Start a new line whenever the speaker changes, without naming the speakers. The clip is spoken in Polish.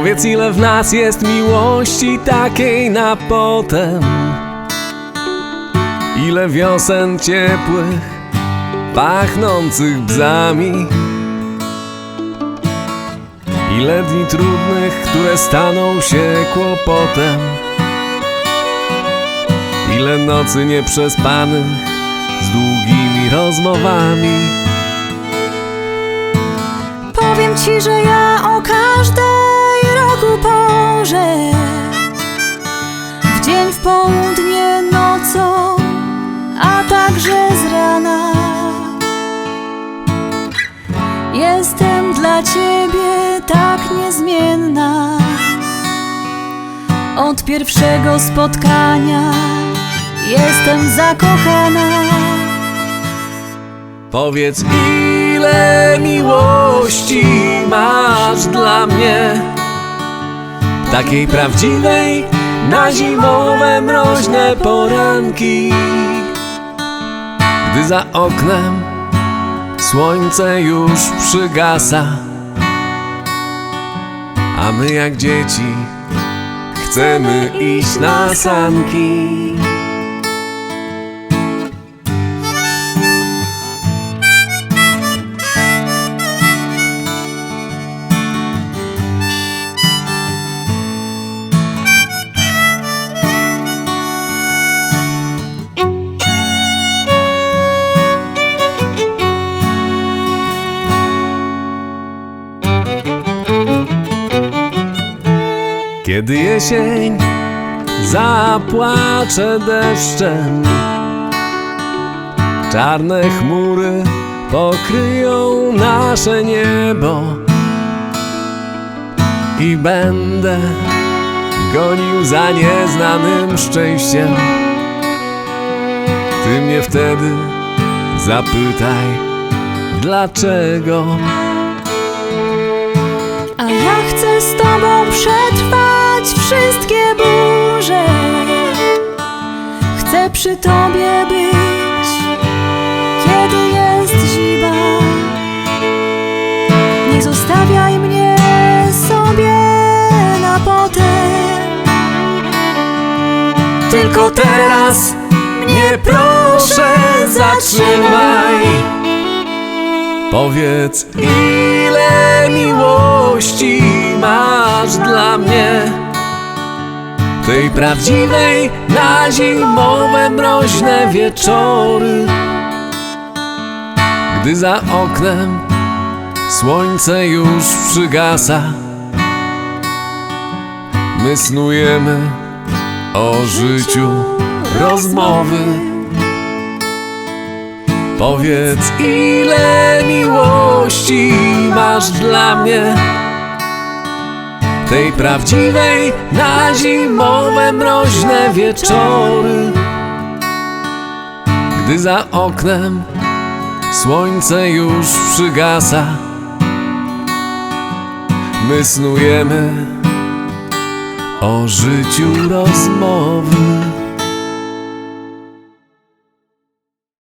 Powiedz ile w nas jest miłości takiej na potem. Ile wiosen ciepłych, pachnących bzami. Ile dni trudnych, które staną się kłopotem. Ile nocy nieprzespanych z długimi rozmowami.
Powiem ci, że ja Jestem dla ciebie tak niezmienna. Od pierwszego spotkania jestem zakochana.
Powiedz ile miłości masz dla mnie? Takiej prawdziwej na zimowe mroźne poranki. Gdy za oknem słońce już przygasa. A my jak dzieci chcemy iść na sanki Kiedy jesień zapłacze deszczem Czarne chmury pokryją nasze niebo I będę gonił za nieznanym szczęściem. Ty mnie wtedy zapytaj dlaczego?
A ja chcę z tobą przetrwać wszystkie burze. Chcę przy tobie być, kiedy jest zima. Nie zostawiaj mnie sobie na potem.
Tylko teraz mnie proszę zatrzymaj. Powiedz ile miłości masz dla mnie Tej prawdziwej na zimowe mroźne wieczory. Gdy za oknem słońce już przygasa My snujemy o życiu rozmowy. Powiedz ile miłości masz dla mnie Tej prawdziwej na zimowe mroźne wieczory. Gdy za oknem słońce już przygasa My snujemy o życiu rozmowy